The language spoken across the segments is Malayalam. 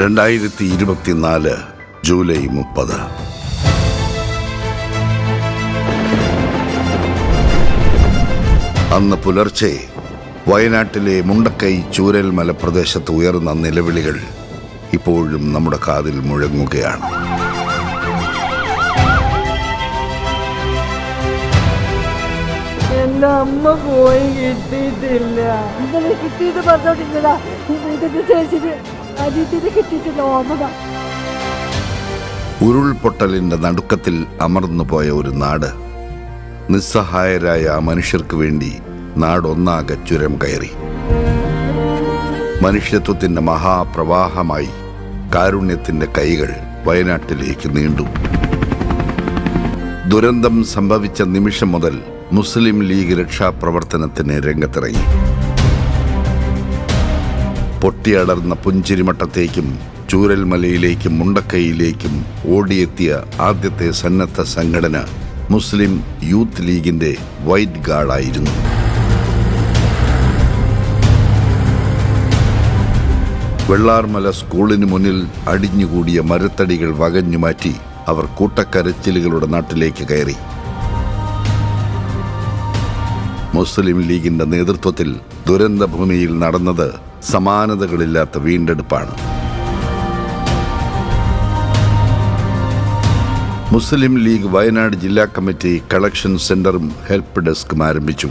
രണ്ടായിരത്തി ഇരുപത്തിനാല് ജൂലൈ മുപ്പത്. അന്ന് പുലർച്ചെ വയനാട്ടിലെ മുണ്ടക്കൈ ചൂരൽ മലപ്രദേശത്ത് ഉയർന്ന നിലവിളികൾ ഇപ്പോഴും നമ്മുടെ കാതിൽ മുഴങ്ങുകയാണ്. എന്റെ അമ്മ പോയി കിട്ടിയിട്ടില്ല. ഇന്നലെ കിട്ടിയത് പറഞ്ഞോണ്ടിരുന്നതാ. ഉരുൾപൊട്ടലിന്റെ നടുക്കത്തിൽ അമർന്നു പോയ ഒരു നാട് നിസ്സഹായരായ ആ മനുഷ്യർക്ക് വേണ്ടി നാടൊന്നാകെ ചുരം കയറി. മനുഷ്യത്വത്തിന്റെ മഹാപ്രവാഹമായി കാരുണ്യത്തിന്റെ കൈകൾ വയനാട്ടിലേക്ക് നീണ്ടു. ദുരന്തം സംഭവിച്ച നിമിഷം മുതൽ മുസ്ലിം ലീഗ് രക്ഷാപ്രവർത്തനത്തിന് രംഗത്തിറങ്ങി. പൊട്ടിയടർന്ന പുഞ്ചിരിമട്ടത്തേക്കും ചൂരൽമലയിലേക്കും മുണ്ടക്കൈയിലേക്കും ഓടിയെത്തിയ ആദ്യത്തെ സന്നദ്ധ സംഘടന മുസ്ലിം യൂത്ത് ലീഗിന്റെ വൈറ്റ് ഗാർഡായിരുന്നു. വെള്ളാർമല സ്കൂളിന് മുന്നിൽ അടിഞ്ഞുകൂടിയ മരത്തടികൾ വകഞ്ഞു മാറ്റി അവർ കൂട്ടക്കരച്ചിലുകളുടെ നാട്ടിലേക്ക് കയറി. മുസ്ലിം ലീഗിന്റെ നേതൃത്വത്തിൽ ദുരന്തഭൂമിയിൽ നടന്നത് സമാനതകളില്ലാത്ത വീണ്ടെടുപ്പാണ്. മുസ്ലിം ലീഗ് വയനാട് ജില്ലാ കമ്മിറ്റി കളക്ഷൻ സെന്ററും ഹെൽപ്പ് ഡെസ്കും ആരംഭിച്ചു.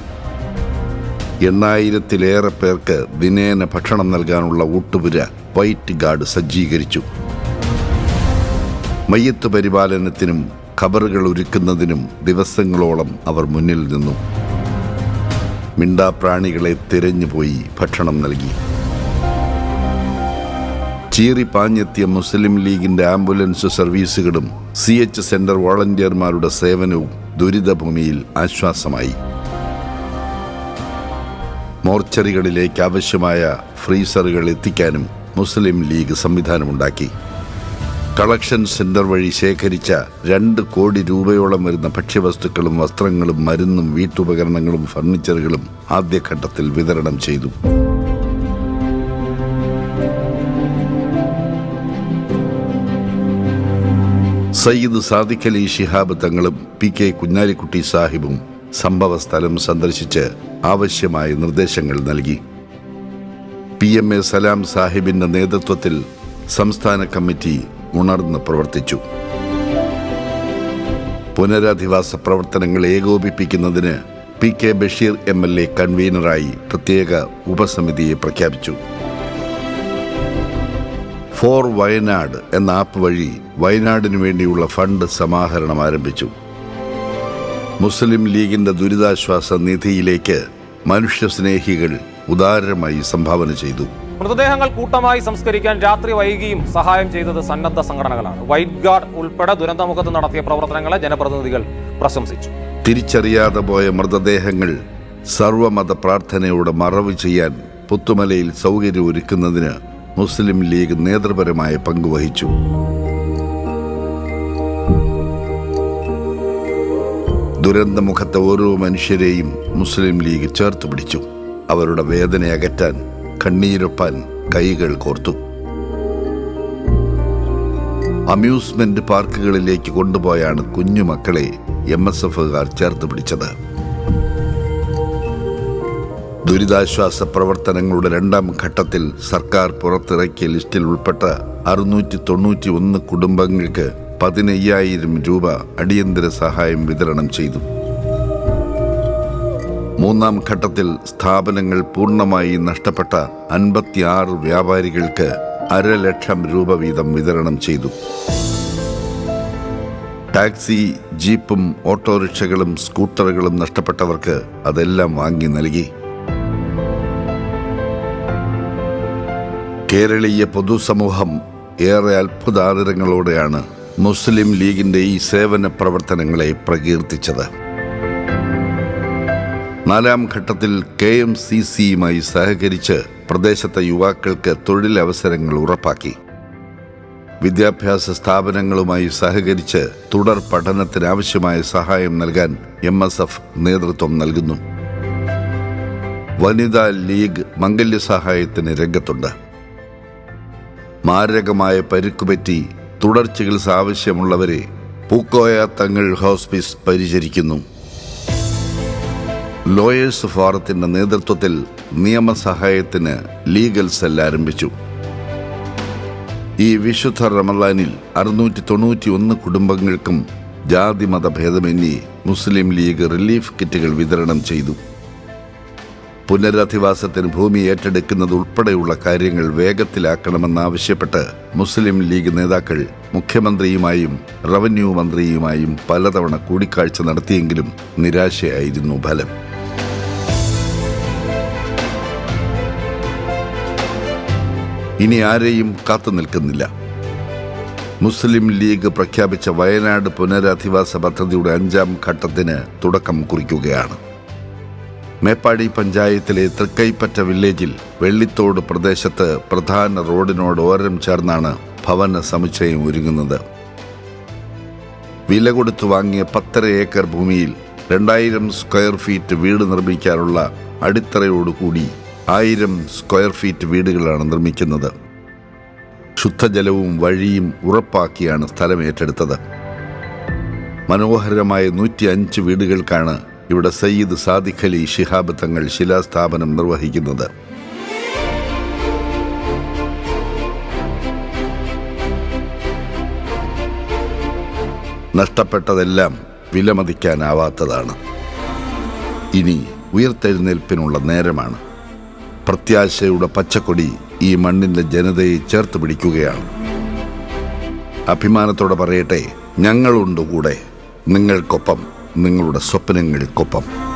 എണ്ണായിരത്തിലേറെ പേർക്ക് ദിനേന ഭക്ഷണം നൽകാനുള്ള ഊട്ടുപുര വൈറ്റ് ഗാർഡ് സജ്ജീകരിച്ചു. മയ്യത്ത് പരിപാലനത്തിനും ഖബറുകൾ ഒരുക്കുന്നതിനും ദിവസങ്ങളോളം അവർ മുന്നിൽ നിന്നു. മിണ്ടാപ്രാണികളെ തിരഞ്ഞുപോയി ഭക്ഷണം നൽകി. ചീറിപ്പാഞ്ഞെത്തിയ മുസ്ലിം ലീഗിന്റെ ആംബുലൻസ് സർവീസുകളും സി എച്ച് സെന്റർ വോളണ്ടിയർമാരുടെ സേവനവും ദുരിതഭൂമിയിൽ ആശ്വാസമായി. മോർച്ചറികളിലേക്ക് ആവശ്യമായ ഫ്രീസറുകൾ എത്തിക്കാനും മുസ്ലിം ലീഗ് സംവിധാനമുണ്ടാക്കി. കളക്ഷൻ സെന്റർ വഴി ശേഖരിച്ച രണ്ട് കോടി രൂപയോളം വരുന്ന ഭക്ഷ്യവസ്തുക്കളും വസ്ത്രങ്ങളും മരുന്നും വീട്ടുപകരണങ്ങളും ഫർണിച്ചറുകളും ആദ്യഘട്ടത്തിൽ വിതരണം ചെയ്തു. സയ്യിദ് സാദിഖ് അലി ഷിഹാബ് തങ്ങളും പി കെ കുഞ്ഞാലിക്കുട്ടി സാഹിബും സംഭവ സ്ഥലം സന്ദർശിച്ച് ആവശ്യമായ നിർദ്ദേശങ്ങൾ നൽകി. പി എം എ സലാം സാഹിബിന്റെ നേതൃത്വത്തിൽ സംസ്ഥാന കമ്മിറ്റി ഉണർന്ന് പ്രവർത്തിച്ചു. പുനരധിവാസ പ്രവർത്തനങ്ങൾ ഏകോപിപ്പിക്കുന്നതിന് P K Basheer M L A കൺവീനറായി പ്രത്യേക ഉപസമിതിയെ പ്രഖ്യാപിച്ചു. ഫോർ വയനാട് എന്ന ആപ്പ് വഴി വയനാടിനു വേണ്ടിയുള്ള ഫണ്ട് സമാഹരണം ആരംഭിച്ചു. മുസ്ലിം ലീഗിന്റെ ദുരിതാശ്വാസ നിധിയിലേക്ക് മനുഷ്യസ്നേഹികൾ ഉദാരമായി സംഭാവന ചെയ്തു. മൃതദേഹങ്ങൾ കൂട്ടമായി സംസ്കരിക്കാൻ രാത്രി വൈകിയും സഹായം ചെയ്തത് സന്നദ്ധ സംഘടനകളാണ്. വൈറ്റ് ഗാർഡ് ഉൾപ്പെടെ ദുരന്തമുഖത്ത് നടത്തിയ പ്രവർത്തനങ്ങളെ ജനപ്രതിനിധികൾ പ്രശംസിച്ചു. തിരിച്ചറിയാതെ പോയ മൃതദേഹങ്ങൾ സർവമത പ്രാർത്ഥനയോടെ മറവ് ചെയ്യാൻ പുത്തുമലയിൽ സൗകര്യം ഒരുക്കുന്നതിന് മുസ്ലിം ലീഗ് നേതൃപരമായ പങ്കുവഹിച്ചു ദുരന്തമുഖത്തെ ഓരോ മനുഷ്യരെയും മുസ്ലിം ലീഗ് ചേർത്ത് പിടിച്ചു. അവരുടെ വേദന അകറ്റാൻ കണ്ണീരൊപ്പാൻ കൈകൾ കോർത്തു. അമ്യൂസ്മെന്റ് പാർക്കുകളിലേക്ക് കൊണ്ടുപോയാണ് കുഞ്ഞുമക്കളെ എം എസ് എഫുകാർ ചേർത്ത് പിടിച്ചത്. ദുരിതാശ്വാസ പ്രവർത്തനങ്ങളുടെ രണ്ടാം ഘട്ടത്തിൽ സർക്കാർ പുറത്തിറക്കിയ ലിസ്റ്റിൽ ഉൾപ്പെട്ട അറുന്നൂറ്റി തൊണ്ണൂറ്റി ഒന്ന് കുടുംബങ്ങൾക്ക് പതിനയ്യായിരം രൂപ അടിയന്തര സഹായം വിതരണം ചെയ്തു. മൂന്നാം ഘട്ടത്തിൽ സ്ഥാപനങ്ങൾ പൂർണമായി നഷ്ടപ്പെട്ട അൻപത്തിയാറ് വ്യാപാരികൾക്ക് അരലക്ഷം രൂപ വീതം വിതരണം ചെയ്തു. ടാക്സി ജീപ്പും ഓട്ടോറിക്ഷകളും സ്കൂട്ടറുകളും നഷ്ടപ്പെട്ടവർക്ക് അതെല്ലാം വാങ്ങി നൽകി. കേരളീയ പൊതുസമൂഹം ഏറെ അത്ഭുതാദരങ്ങളോടെയാണ് മുസ്ലിം ലീഗിന്റെ ഈ സേവന പ്രവർത്തനങ്ങളെ പ്രകീർത്തിച്ചത്. നാലാം ഘട്ടത്തിൽ കെ എം സി സിയുമായി സഹകരിച്ച് പ്രദേശത്തെ യുവാക്കൾക്ക് തൊഴിലവസരങ്ങൾ ഉറപ്പാക്കി. വിദ്യാഭ്യാസ സ്ഥാപനങ്ങളുമായി സഹകരിച്ച് തുടർ പഠനത്തിനാവശ്യമായ സഹായം നൽകാൻ എം എസ് എഫ് നേതൃത്വം നൽകുന്നു. വനിതാ ലീഗ് മംഗല്യ സഹായത്തിന് രംഗത്തുണ്ട്. മാരകമായ പരുക്കുപറ്റി തുടർ ചികിത്സ ആവശ്യമുള്ളവരെ പൂക്കോയ തങ്ങൾ ഹോസ്പിസ് പരിചരിക്കുന്നു. ലോയേഴ്സ് ഫോറത്തിന്റെ നേതൃത്വത്തിൽ നിയമസഹായത്തിന് ലീഗൽ സെൽ ആരംഭിച്ചു. ഈ വിശുദ്ധ റമലാനിൽ അറുന്നൂറ്റി തൊണ്ണൂറ്റി ഒന്ന് കുടുംബങ്ങൾക്കും ജാതിമത ഭേദമന്യേ മുസ്ലിം ലീഗ് റിലീഫ് കിറ്റുകൾ വിതരണം ചെയ്തു. പുനരധിവാസത്തിന് ഭൂമി ഏറ്റെടുക്കുന്നത് ഉൾപ്പെടെയുള്ള കാര്യങ്ങൾ വേഗത്തിലാക്കണമെന്നാവശ്യപ്പെട്ട് മുസ്ലിം ലീഗ് നേതാക്കൾ മുഖ്യമന്ത്രിയുമായും റവന്യൂ മന്ത്രിയുമായും പലതവണ കൂടിക്കാഴ്ച നടത്തിയെങ്കിലും നിരാശയായിരുന്നു ഫലം. ഇനി ആരെയും കാത്തു നിൽക്കുന്നില്ല. മുസ്ലിം ലീഗ് പ്രഖ്യാപിച്ച വയനാട് പുനരധിവാസ പദ്ധതിയുടെ അഞ്ചാം ഘട്ടത്തിന് തുടക്കം കുറിക്കുകയാണ്. മേപ്പാടി പഞ്ചായത്തിലെ തൃക്കൈപ്പറ്റ വില്ലേജിൽ വെള്ളിത്തോട് പ്രദേശത്ത് പ്രധാന റോഡിനോട് ഓരം ചേർന്നാണ് ഭവന സമുച്ചയം ഒരുങ്ങുന്നത്. വില കൊടുത്തു വാങ്ങിയ പത്തര ഏക്കർ ഭൂമിയിൽ രണ്ടായിരം സ്ക്വയർ ഫീറ്റ് വീട് നിർമ്മിക്കാനുള്ള അടിത്തറയോടുകൂടി ആയിരം സ്ക്വയർ ഫീറ്റ് വീടുകളാണ് നിർമ്മിക്കുന്നത്. ശുദ്ധജലവും വഴിയും ഉറപ്പാക്കിയാണ് സ്ഥലം ഏറ്റെടുത്തത്. മനോഹരമായ നൂറ്റി അഞ്ച് വീടുകൾക്കാണ് ഇവിടെ സയ്യിദ് സാദിഖ് അലി ശിഹാബ് തങ്ങൾ ശിലാസ്ഥാപനം നിർവഹിക്കുന്നത്. നഷ്ടപ്പെട്ടതെല്ലാം വിലമതിക്കാനാവാത്തതാണ്. ഇനി ഉയർത്തെഴുന്നേൽപ്പിനുള്ള നേരമാണ്. പ്രത്യാശയുടെ പച്ചക്കൊടി ഈ മണ്ണിന്റെ ജനതയെ ചേർത്ത് പിടിക്കുകയാണ്. അഭിമാനത്തോടെ പറയട്ടെ ഞങ്ങളുണ്ട് കൂടെ നിങ്ങൾക്കൊപ്പം. നിങ്ങളുടെ സ്വപ്നങ്ങൾക്കൊപ്പം.